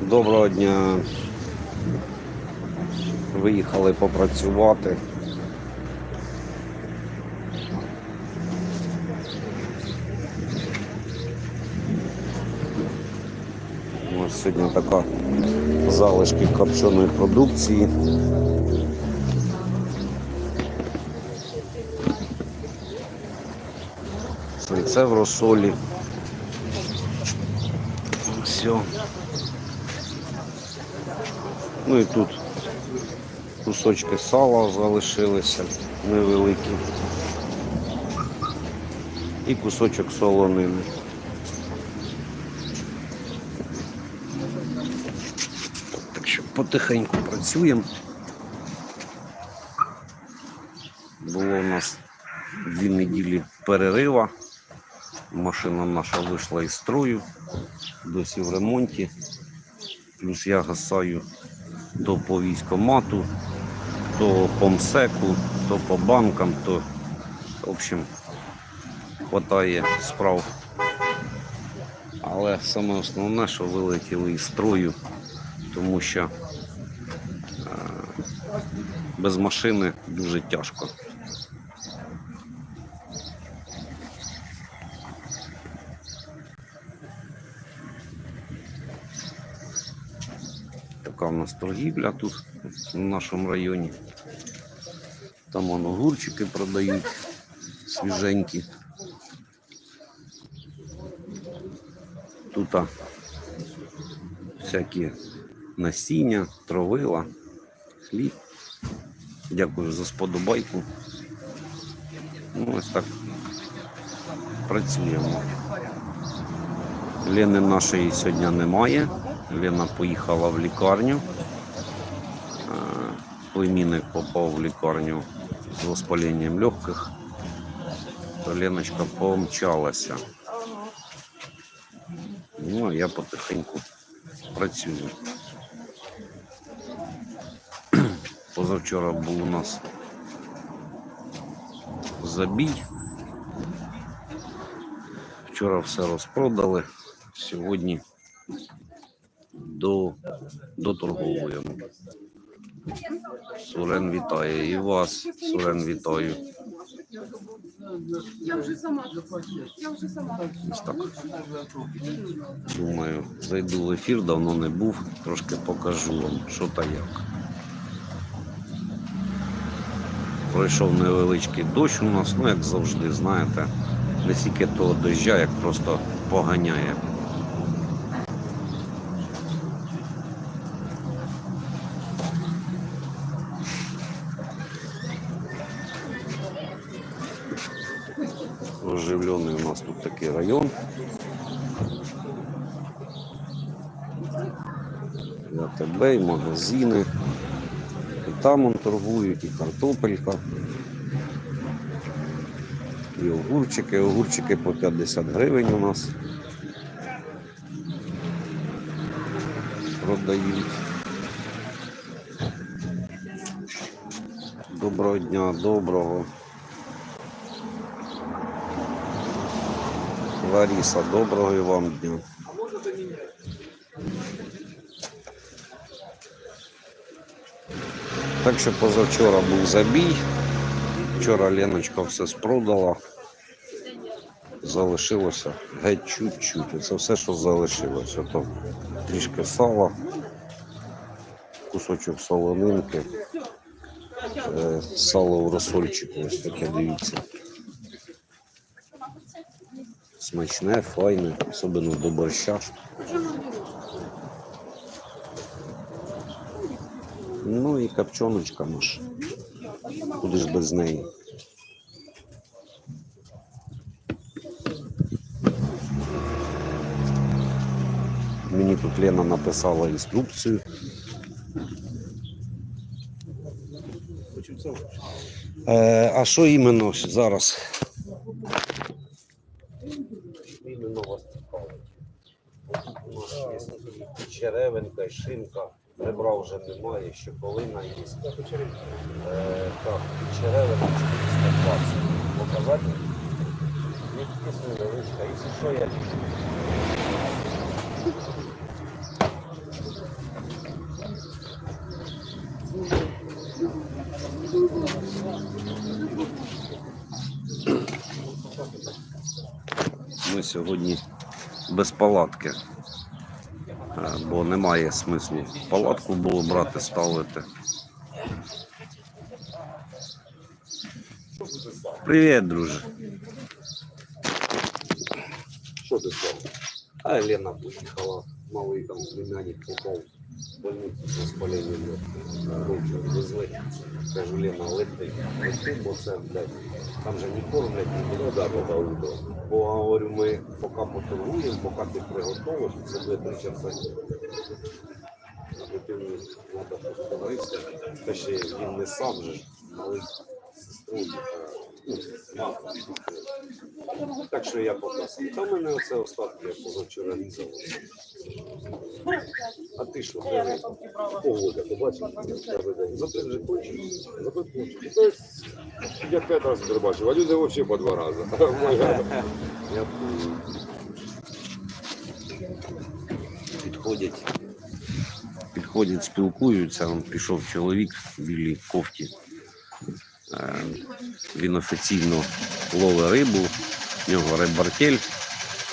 Доброго дня. Виїхали попрацювати. Ось сьогодні така залишки копченої продукції. Це в розсолі. Все. Ну і тут кусочки сала залишилися невеликі. І кусочок солонини. Так що потихеньку працюємо. Було у нас дві неділі перерива. Машина наша вийшла із строю, досі в ремонті. Плюс я гасаю то по військомату, то по МСЕКу, то по банкам, то в общем хватає справ. Але саме основне, що вилетіли із строю, тому що е, без машини дуже тяжко. Така у нас торгівля тут в нашому районі. Там вон огурчики продають свіженькі. Тут а, всякі насіння, травила, хліб. Дякую за сподобайку. Ну, ось так працюємо. Лени нашої сьогодні немає. Лена поїхала в лікарню. Е, Племінник попав в лікарню з воспаленням легких. То Леночка помчалася. Ну, а я потихеньку працюю. Позавчора був у нас забій. Вчора все розпродали. Сьогодні до, доторговуємо. Сурен вітає і вас, Сурен вітаю. Я вже сама. Я вже сама. Ось так. Думаю, зайду в ефір, давно не був, трошки покажу вам, що та як. Пройшов невеличкий дощ у нас, ну як завжди, знаєте, не тільки того доща, як просто поганяє. Оживлений у нас тут такий район. І АТБ, і магазини. І там он торгують, і картопелька. І огурчики. Огурчики по 50 гривень у нас. Продають. Доброго дня, доброго. Лариса, доброго вам дня. Так що позавчора був забій. Вчора Леночка все спродала. Залишилося геть чуть-чуть. Це все, що залишилося. То трішки сала, кусочок солонинки, е, сало в розсольчику, ось таке дивіться. Смачне, файне, особливо до борща. Ну і копчоночка наша. Куди ж без неї? Мені тут Лена написала інструкцію. Е, а що іменно зараз? І шинка. Ребра вже немає, щоковина є. Е, так, черевина 420. Показати? Якісь невеличка, якщо що я ліжу. Ми сьогодні без палатки, бо немає смислу палатку було брати, ставити. Привіт, друже. Що ти став? А Лена поїхала, малий там племянник попав в больницю з воспаленням легких. Везли. Кажу, Лена, лети, лети, бо це, блядь, там же не кормлять, Ну да, пока утро. Бо говорю, ми поки поторгуємо, поки ти приготовиш, це буде три часа. Ти мені треба щось поговорити. Та ще він не сам же, але сестру, мама. Так що я поки. Та в мене оце остатки, я позавчора різав. А ти що? Погода, бачиш? Запит вже кончив. Запит кончив. Тобто, я п'ять разів перебачив, а люди взагалі по два рази. Підходять, підходять, спілкуються. Пішов чоловік в білій кофті. Він офіційно ловить рибу, в нього рибартель.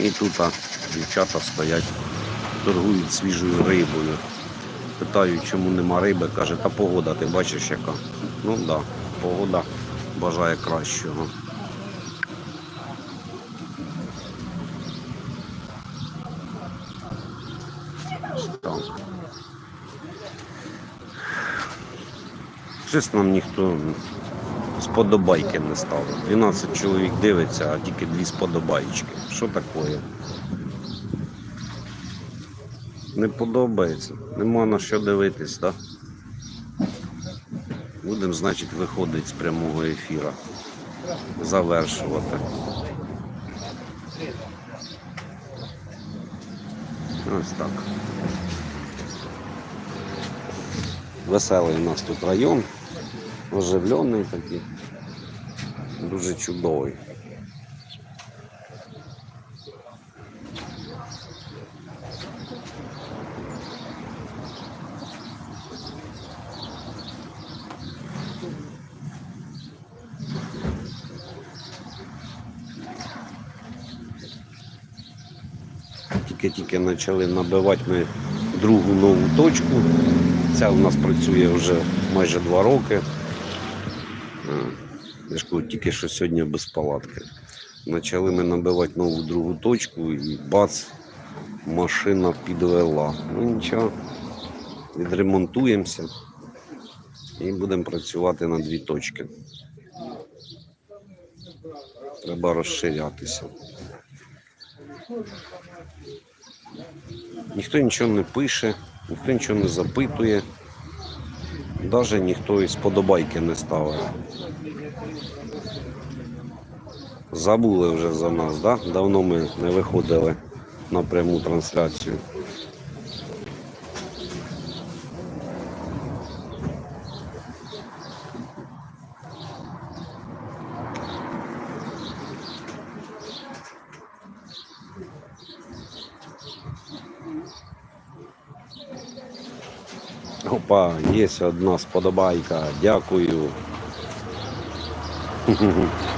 І тут а, дівчата стоять, торгують свіжою рибою. Питаю, чому нема риби, каже, та погода, ти бачиш яка. Ну так, да, погода бажає кращого. Так. Нам ніхто сподобайки не ставив. 12 чоловік дивиться, а тільки дві сподобайки. Що таке? Не подобається. Нема на що дивитись, так? Будемо, значить, виходити з прямого ефіру. Завершувати. Ось так. Веселий у нас тут район, оживлений такий, дуже чудовий. Тільки-тільки почали набивати ми другу нову точку. Ця у нас працює вже майже два роки. Кажу, тільки що сьогодні без палатки. Почали ми набивати нову другу точку і бац, машина підвела. Ну нічого, відремонтуємося і будемо працювати на дві точки. Треба розширятися. Ніхто нічого не пише, ніхто нічого не запитує. Навіть ніхто із подобайки не ставить. Забули вже за нас, да? Давно ми не виходили на пряму трансляцію. Опа, є одна сподобайка. Дякую.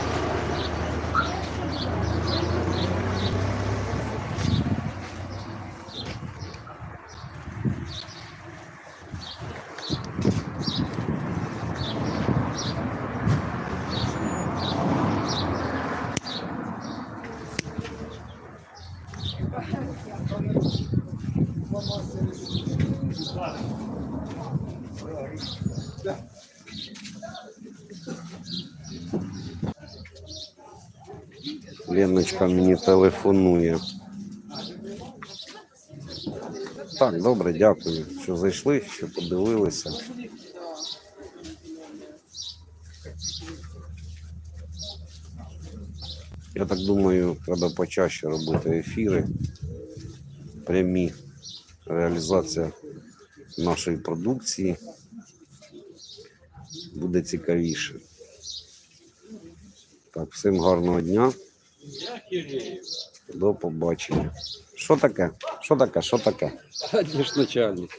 Леночка мені телефонує. Так, добре, дякую, що зайшли, що подивилися. Я так думаю, треба почаще робити ефіри прямі. реалізація нашої продукції буде цікавіше. Так, всім гарного дня. До побачення. Що таке? Що таке? Що таке? Де ж начальник?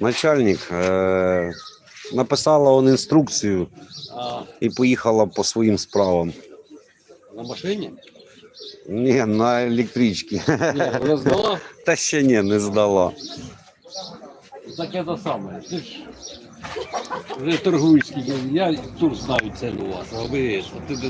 Начальник е- написала он інструкцію А, і поїхала по своїм справам. на машині? Ні, на електричці. Ні, роздала. Та ще ні, не здала. Так це саме. Ти ж вже торгуєш скільки. Я тут знаю ціну у вас, а ви що, ти десь